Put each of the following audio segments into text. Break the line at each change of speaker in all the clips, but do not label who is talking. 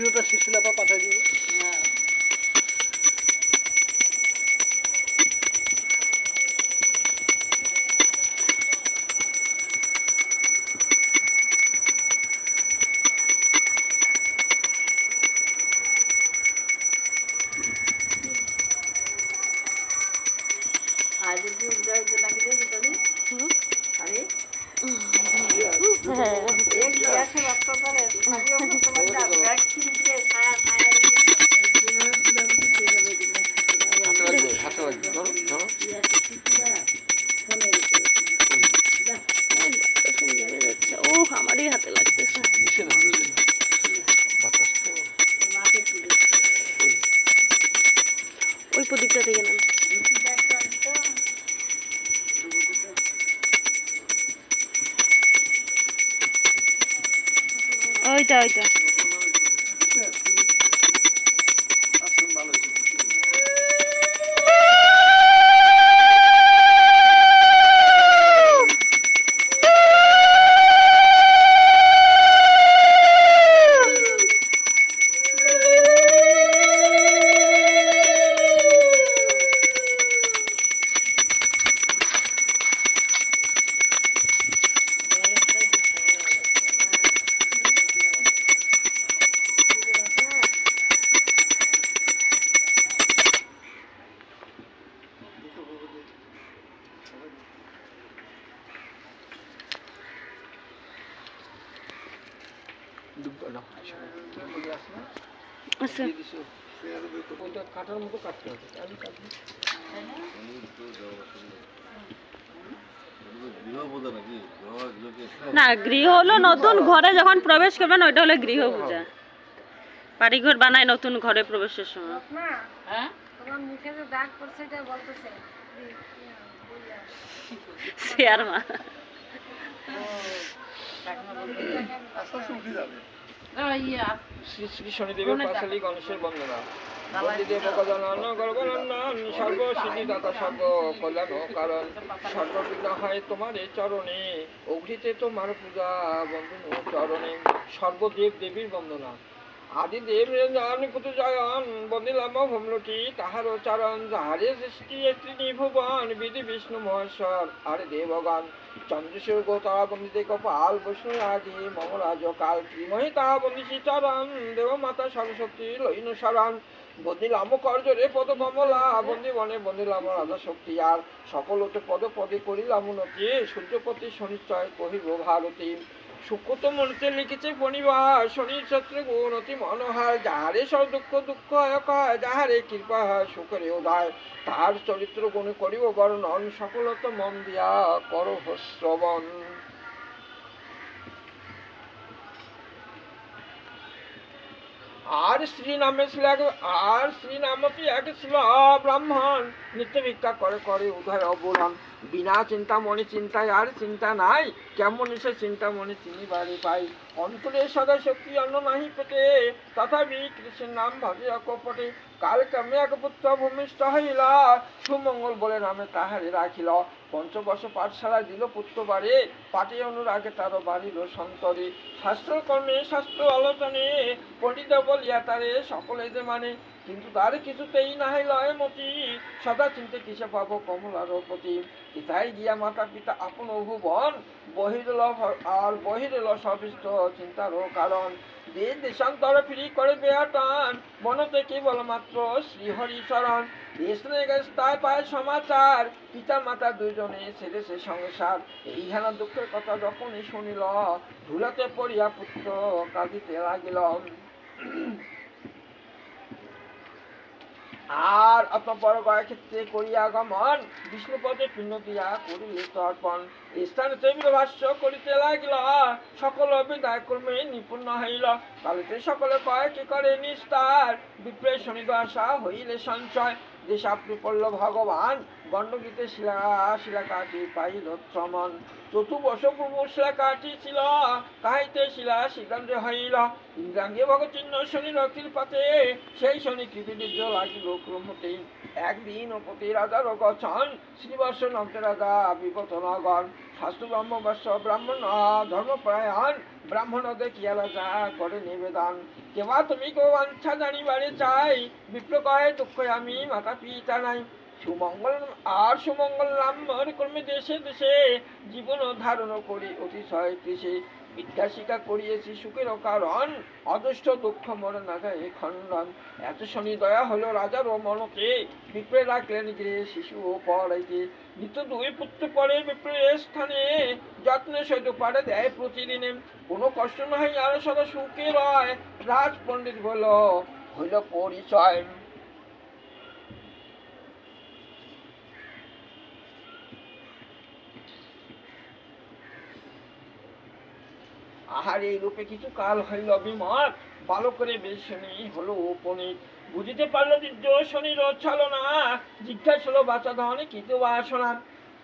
ভিডিওটা সুশীলাপা পাঠিয়ে দিবে।
আজ একটু উদ্রাইতে নাকি রে ভিতরে
হাতে লাগবে ধরো।
ওইটা ওইটা
ওইটা কাটার মতো কাটতে হবে আমি কাটবো।
না গৃহ হলো নতুন ঘরে যখন প্রবেশ করবেন ওইটা হলো গৃহ পূজা। বাড়িঘর বানায় নতুন ঘরে প্রবেশের সময়।
হ্যাঁ?
শেয়ার মা।
শ্রী শ্রী শনিদেবের পাশালি গণেশের বন্দনা। বন্দিদেব গর্বনন্দন সর্ব কল্যাণ কারণ সর্ববিঘ্ন হয় তোমার চরণে তোমার পূজা বন্দন চরণে। সর্বদেব দেবীর বন্দনা। আদি দেব কুতু জয়ন বন্দিলাম ভ্রমলটি তাহার চরণ, যাহারে সৃষ্টি ভুবন বিধি বিষ্ণু মহেশ্বর। আরে দেবগণ চন্দ্রশের গোতারা বন্দিতে কপাল বৈষ্ণু আদি, মমরাজ কাল ত্রিমহি তাহা বন্দিছি চরণ দেব মাতা সরস্বতী লইন শরণ। বন্দিলাম করজরে পদ কমলা, বন্দি বনে বন্দিলাম রাধা শক্তি, আর সকল হতে পদ পদে করিলাম সূর্যপতি শনিশ্চয় কহিব ভারতী সুকত মনতে লিখেছে পরিবার শনির ছত্র গুণ অতি মনোহার, যাহারে সব দুঃখ দুঃখ হয়, যাহারে কৃপা হয়, সুখরে উদয়। তাহার চরিত্র গুণ করিব বর্ণন সকলত মন দিয়া কর শ্রবণ আর শ্রী নামে ছিল এক- আর শ্রী নামটি এক ছিল ব্রাহ্মণ, নিত্য ভিক্ষা করে করে উদয় অবলন বিনা চিন্তা মনে চিন্তায়, আর চিন্তা নাই। কেমন সে চিন্তা মনে চিনি বাড়ি পাই। অন্তরে সদা শক্তি অন্ন নাহি পেটে তথাপি কৃষ্ণের নাম ভাবে কপটে। কাল কামে এক পুত্র ভূমিষ্ঠ হইলা। সুমঙ্গল বলে নামে তাহারে রাখিল। পঞ্চবর্ষ পাঠশালা দিল পুত্র বাড়ে পাটি অনুরাগে তার বাড়িল সন্তরে। শাস্ত্র কর্মে শাস্ত্র আলোচনে, পণ্ডিত বলিয়া তারে সকলে যে মানে। কিন্তু তার কিছুতেই নাহি লয় মতি। সদা চিন্তে কিসে পাবো কমলার পতি। পিতাই গিয়া মাতা পিতা আপন ভুবন বহিরল আর বহিরল সবিষ্ট চিন্তার কারণ দেশ দেশান্তর ফিরি করে বেয়াটান মনতে কেবল মাত্র শ্রীহরি দেশে তাই পায় সমাচার পিতা মাতা দুজনে ছেড়ে সে সংসার এই হেনা দুঃখের কথা যখনই শুনিল, ধুলাতে পড়িয়া পুত্র কাঁদিতে লাগিল। আর অতঃপর ক্ষেত্রে করিয়া গমন। বিষ্ণুপদে পিণ্ড দিয়া করিলে তর্পণ। স্থানে তৈমিল ভাষ্য করিতে লাগিল। সকল বিদায় কর্মে নিপুণ হইল। কালিতে সকলে কয় কি করে নিস্তার। বিপ্রে শনিদশা হইলে সঞ্চয়। দেশাপ্রি পড়ল ভগবান। গণ্ডগীতে শিলা শিলাকাটি পাইল শ্রমণ চতুর্বশ পূর্ব শিলা কাটিছিল কাহিতে শিলা শ্রীকান্ত হইল। ইন্দ্রাঙ্গে ভগচিহ্ন শনি রক্ষির পাতে সেই শনি কৃপিবীর্য লাগিল ক্রমতে। একদিন অপতি রাজার গছন শ্রীবর্ষ নব্দ রাজা বিপত শাস্ত্র ব্রহ্মবর্ষ ব্রাহ্মণ ধর্মপরায়ণ ব্রাহ্মণ দেখিয়ালা যা করে নিবেদন। কেবা তুমি কো বাঞ্ছা জানিবারে চাই বিপ্র কয়ে দুঃখ আমি মাতা পিতা নাই। সুমঙ্গল, আর সুমঙ্গল নাম কর্মে দেশে দেশে জীবন ধারণ করি অতিশয় কৃষি। বিদ্যা শিক্ষা করিয়েছি, সুখের কারণ অদৃষ্ট দুঃখ মরে না যায় খণ্ডন। এত শনি দয়া হলো রাজার ও মনকে। বিপ্রে রাখলেন গৃহে শিশু ও পড়াইতে নিত্য দুই পুত্র পরে বিপ্রের স্থানে যত্নে সহিত পারে দেয় প্রতিদিনে। কোনো কষ্ট না হয় আর সদা সুখে রয়। রাজ পণ্ডিত বল হইল পরিচয়। আহার এই রূপে কিছু কাল হইল বিমত ভালো করে বেশনি হলো উপনীত বুঝিতে পারল দিব্য শনির ছলনা জিজ্ঞাসা হলো বাচ্চা ধনে কিছু বাসনা?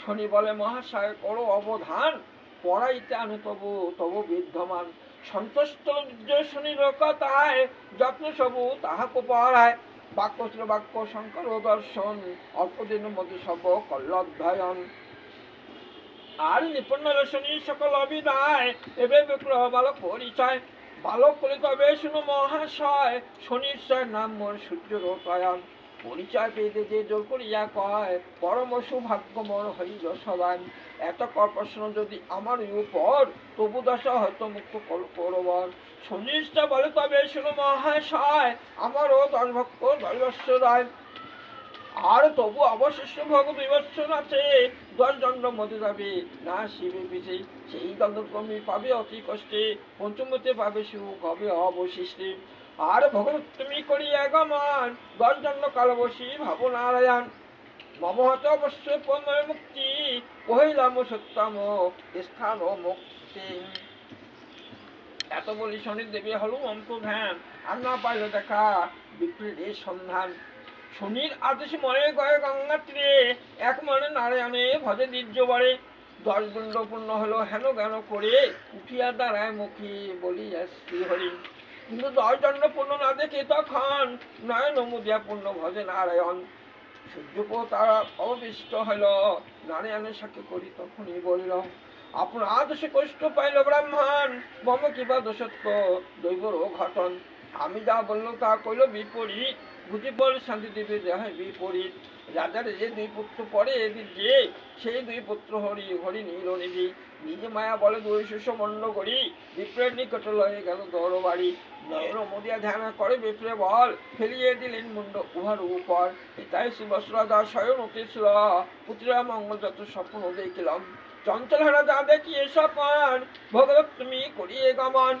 শনি বলে, মহাশয়, করো অবধান। পড়াইতে আনো তবু তবু বিদ্যমান। সন্তুষ্ট শনির কথায়, যত্ন সবু তাহাকে পড়ায়। বাক্য ছিল বাক্য, শঙ্কর দর্শন। অল্পদিনের মধ্যে সব কল্লধ্যায়ন আর নিপুণ রসনী সকল অবিদায়, এবে বিক্রহ বালক পরিচয়। বালক বলে তবে শুনো মহাশয় শনিশ্বর নাম মোর সূর্য রোতয়ন পরিচয় পেতে যে জোর করিয়া কয়, পরম সৌভাগ্য মোর হইল সদান এত কর্পশন যদি আমার উপর, তবু দশা হয়তো মুক্ত করবর। শনিষ্ঠা বলে তবে শুনো মহাশয়, আমারও দশ ভক্ত দশ রায় আর তবু অবশিষ্ট ভগ বৎসর আছে। দশ দণ্ড মধ্যে যাবে, না শিবে পিছে। সেই দণ্ডক্রমে পাবে অতি কষ্টে, পঞ্চমতে পাবে সুখ, হবে অবশিষ্টে। আর ভগবত তুমি করি আগমন দশ দণ্ড কালবশী ভাব নারায়ণ মম হতে অবশ্যই পরময় মুক্তি, কহিলাম সত্যম স্থান ও মুক্তি। এত বলি শনি দেবী হলো অন্তর্ধান আর না পাইল দেখা বিপরীতের সন্ধান। শনির আদেশ মনে গয়ে গঙ্গা তীরে এক মনে নারায়ণে ভজে দীর্য বাড়ে দশ দণ্ড পূর্ণ হলো হেন জ্ঞান করে, উঠিয়া দাঁড়ায় মুখী বলি শ্রী হরি কিন্তু দশ দণ্ড পূর্ণ না দেখে তখন নয়ন মুদিয়া পূর্ণ ভজে নারায়ণ। সূর্যপ তারা অবিষ্ট হইল নারায়ণের সাথে করি তখনই বলিল আপনার আদর্শে কষ্ট পাইল ব্রাহ্মণ, মম কিবা দোষত্ব দৈবর ঘটন। আমি যা বলল তা কইল বিপরীত। বুঝি বল শান্তি দেবে দেহায় বিপরীত। রাজার যে দুই পুত্র পরে, এদিন যে সেই দুই পুত্র হরি হরি নীল নিধি নিজে মায়া বলে দুই শিষ্য মন্ড করি, বিপ্রের নিকট লয়ে গেল দর বাড়ি নয়ন মদিয়া ধ্যান করে বিপ্রে বল, ফেলিয়ে দিলেন মুন্ড উহার উপর। তাই শিবস রাজা স্বয়ং উঠেছিল পুত্রা মঙ্গল যত স্বপ্ন দেখিলাম। চঞ্চল রাজা দেখিয়ে স্বপন ভগবত তুমি করিয়ে গমন।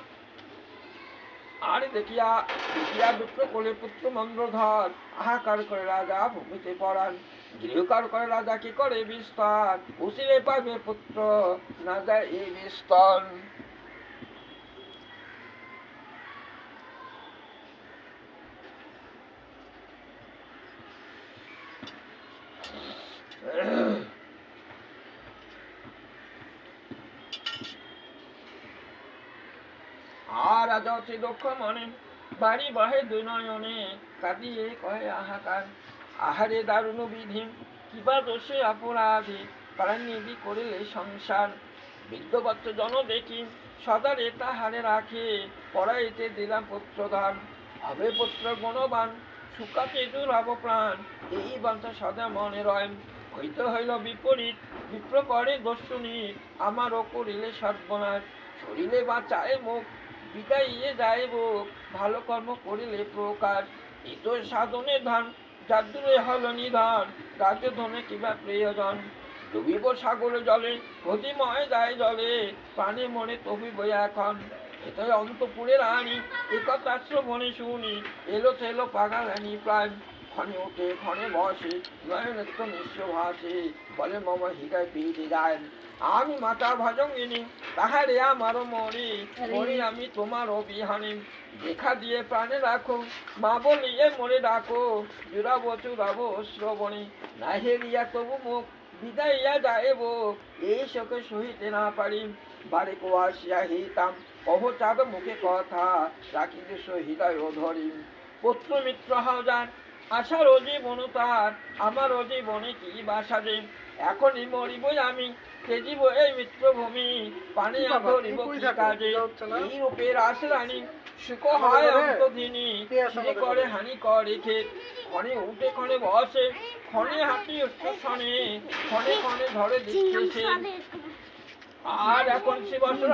আর দেখিয়া দেখিয়া বিপ্র কোলে পুত্র মন্দ্রধর আহাকার করে রাজা ভূমিতে পড়ান। গৃহকার করে রাজা কি করে বিস্তার? উসিরে পাবে পুত্র যায় এই বিস্তর। অতি দক্ষ মনে, বাড়ি বাহে কাঁদিয়ে আহাকার, আহারে দারুণ বিধি, কিবা দোষে অপরাধী, প্রাণীদি করিলে সংসার। বিদ্যবত্ত জন দেখি, সদারে তাহারে রাখে পড়াইতে দিলাম পুত্রদান হবে পুত্র গুণবান প্রাণ এই বাঞ্ছা সদা মনে রয়। হইতে হইল বিপরীত বিপ্র করে দস্যুনি, আমারও করিলে সর্বনাশ। শরীরে বাঁচায় মুখ বিদাইয়ে যাইব। ভালো কর্ম করিলে প্রকার এত সাধনে ধান যার দূরে হল নিধান। গাছে ধনে কিবা প্রিয়জন। ডুবিব সাগরে জলে, গতিময় যায় জলে। প্রাণে মনে তবি বই এখন। এটাই অন্তপুরের আনি একথা মনে শুনি। এলো থেলো পাগালানি প্রাণ। ক্ষণে উঠে ক্ষণে বসে নয়নত্ব নিঃস্ব ভাসে বলে মম হৃদয় পিড়ে যায় আমি মাতা ভজঙ্গিনী তাহারে আমারও মরি মরি আমি তোমার অবিহানি দেখা দিয়ে প্রাণে রাখো মা বলিয়ে মরে ডাকো জুড়াবো চুরাবো শ্রবণী না হেরিয়া তবু মুখ বিদাইয়া যাইব এই শোকে সহিতে না পারি বাড়ি কোয়াশিয়া হিতাম অবচাঁদ মুখে কথা রাখিতে হৃদয় ধরি পুত্র মিত্র হাজার আশার জীবন তার আমার জীবনে কি বাসা যে এখনই মরিবই আমি তেজিব এই মিত্রভূমি পানি ধরিব কি কাজে। এই রূপের আশরানি সুখ হয় করে হানি করে ক্ষণে উঠে ক্ষণে বসে ক্ষণে হাঁটি ক্ষণে ক্ষণে ধরে দিচ্ছে সে আর এখন সে বছর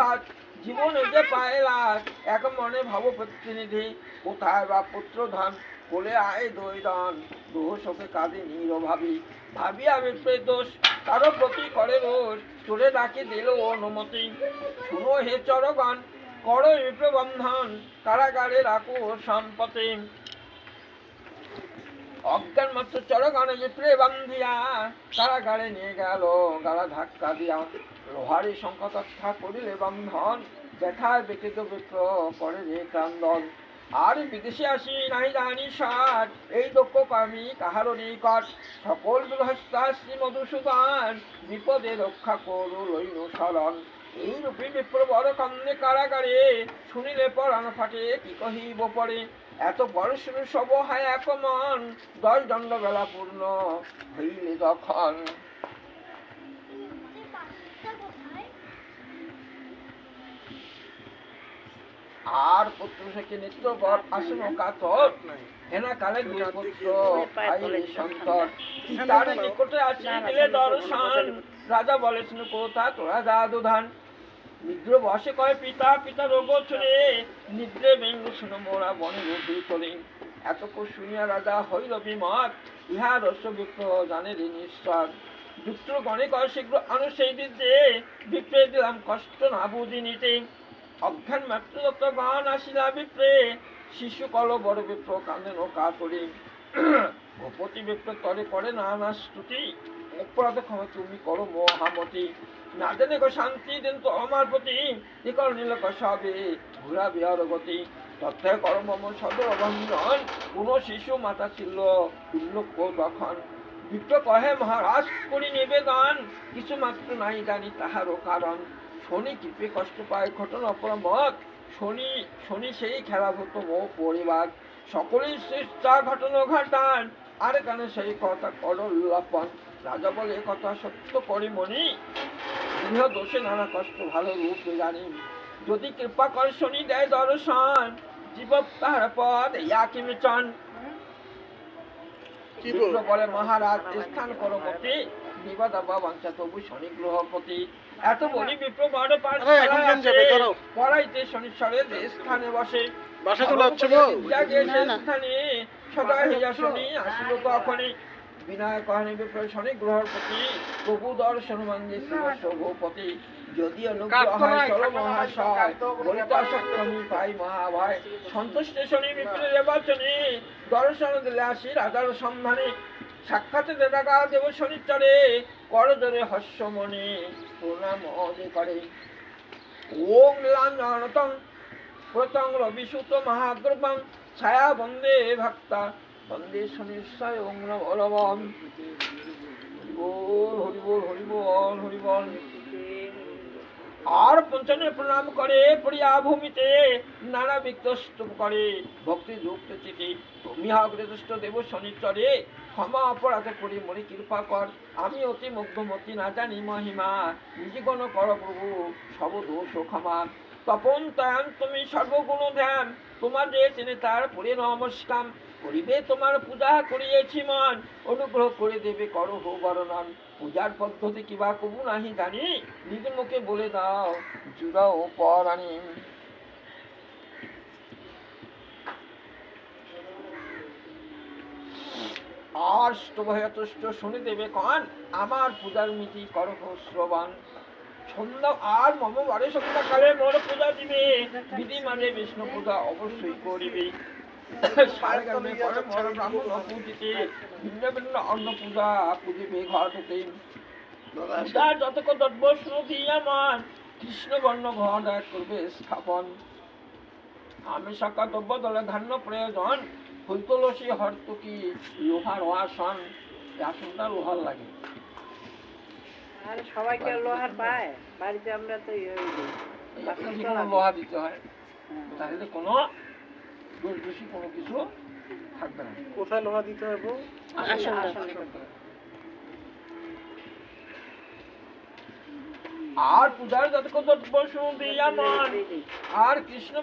জীবন যে পায়লাস এক মনে ভাব প্রতিনিধি, কোথায় বা পুত্র ধান কোলে আয় দৈদান, দোষ ওকে কাঁদে নিরভাবি ভাবি। ভাবি, আমি দোষ, কারও প্রতি করে রোষ চলে ডাকে দিল অনুমতি। শুনো হে চরগণ, করো বিপ্রবন্ধন কারাগারে রাখো সম্পতি অজ্ঞান মাত্র চরগণে বিপ্রে বান্ধিয়া কারাগারে নিয়ে গেল, গালা ধাক্কা দিয়া। লোহারি শঙ্কতস্থা করিলে বন্ধন ব্যথায় ব্যতীত বিপ্র করে রে ক্রান্দন। আর বিদেশে আসি নাই জানি সার এই দক্ষ কর্মী কাহারও নিকট। সকল গৃহস্থা শ্রী মধুসূদন বিপদে রক্ষা করু লইল শরণ এই রূপে বিপ্র বড় কান্দে কারাগারে শুনিলে পরাণ ফাটে, কি কহিব পরে? এত বড় শুরু সব হয় এক মন দশ দণ্ড বেলা পূর্ণ হইলে তখন। আর পুত্র থেকে নিত্য বর? আসন কাতর হেনা কালে দুই পুত্র আইলে সন্তর তার নিকটে আসি দিলে দর্শন। রাজা বলেছেন কোথা তোরা নিদ্র বসে কয় পিতা পিতা রোগ ছুড়ে নিদ্রে বেঙ্গু শুনো মোরা বনে তোলে। এতক শুনিয়া রাজা হইল বিমত। ইহা রস্য বিপ্র জানে রে নিঃশ্বাস যুক্ত গণে কয় শীঘ্র আনু সেই দিতে বিপ্রে দিলাম কষ্ট না বুঝি নিতে। অজ্ঞান মাত্র যত গান আসিলা বিপ্রে শিশু কল বড় বিপ্র করি বিপ্র তরে করে না না স্তুতি। অপরাধ ক্ষমা তুমি করো মহামতি। না জানে শান্তি, দিন তো আমার প্রতি নীল সবে ঘুরা বিহার গতি। সদর কোন শিশু মাতা ছিল উল্লক্ষ তখন বিপ্র কহে, মহারাজ, করি নিবেদন। কিছু মাত্র নাই জানি তাহারও কারণ। শনি কৃপে কষ্ট পায় ঘটনা অপরামত শনি শনি সেই খেলাভূত মো পরিবার সকলেই চেষ্টা ঘটনা ঘটান আর কেন সেই কথা করল্লাপন রাজা বলে কথা সত্য করি মনি গৃহ দোষে নানা কষ্ট ভালো রূপে জানি। যদি কৃপা করে শনি দেয় দর্শন জীব তাহার পদ ইয়াকি মিচন বলে মহারাজ স্থান করো মতে। নিবাদ বাঞ্ছা তবু শনি গ্রহপতি এত বলি বিপ্র বড় পাঠ
আরে, এখন কেন যাবে? করো।
পড়াইতে শনিশ্বরে যে স্থানে বসে।
বাসা চলে যাচ্ছে গো
সে
না, না।
স্থানে সদা হইয়া শনি আসিল তখনই। বিনয় কহনে বিপ্র শনি গ্রহর প্রতি প্রভু দর্শন মঞ্জে ভূপতি যদি অনুগ্রহ হয় চলো মহাশয় বলিতা সপ্তমী পাই মহাভয়। সন্তুষ্ট শনি বিপ্রের নির্বাচনে দর্শন দিলে আসি রাজার সন্ধানে। সাক্ষাৎ দেদাগা দেব শনিচরে করজরে হস্য মনে প্রণাম করে ওম নীলাঞ্জনতং প্রতং রবিসুত মহাগ্রপং ছায়া বন্দে ভক্তা, বন্দে শনিশ্বয় নমো নমঃ। হরিবোল হরিবোল হরিবোল হরিবোল। আর পঞ্চনে প্রণাম করে পড়িয়া ভূমিতে নানা বিক্তস্ত করে। ভক্তি যুক্ত চিঠি তুমি অগ্রদষ্ট দেব শনিচরে ক্ষমা অপরাধে করি মরি কৃপা কর। আমি অতি মুগ্ধমতি না জানি মহিমা। নিজে গণ কর প্রভু সব দোষ ক্ষমা। তপন তয়ান তুমি সর্বগুণ ধ্যান তোমার যে চেনে তার পরে নমস্কার করিবে তোমার পূজা, করিয়েছি মন। অনুগ্রহ করে দেবে, করো হো বরণন। পূজার পদ্ধতি কিবা কবু নাহি জানি। নিজ মুখে বলে দাও, জুড়াও পরাণী আর স্তবহতুষ্ট শুনে দেবে কন আমার পূজার মিতি করহ শ্রবণ। সন্ধ্যা আর মম বারে সন্ধ্যাকালে মোর পূজা দিবে। বিধি মানে বিষ্ণু পূজা অবশ্যই করিবে। ভিন্ন ভিন্ন অন্ন পূজা পূজিবে ঘর হতে যতক দ্রব্য শ্রুতি আমার কৃষ্ণ বর্ণ ঘর করবে স্থাপন। আমি সকা দ্রব্য দলে ধান্য প্রয়োজন। ফুল তুলসী হর্তুকি লোহার আসন এই আসনটা লোহার লাগে।
আর সবাইকে লোহার পায়? বাড়িতে আমরা তো ইয়ে হয়ে
কোনো লোহা দিতে হয়। তাহলে কোনো দোষ দোষী কোনো কিছু থাকবে না।
কোথায় লোহা দিতে হবে
আর পূজার যত। আর কৃষ্ণ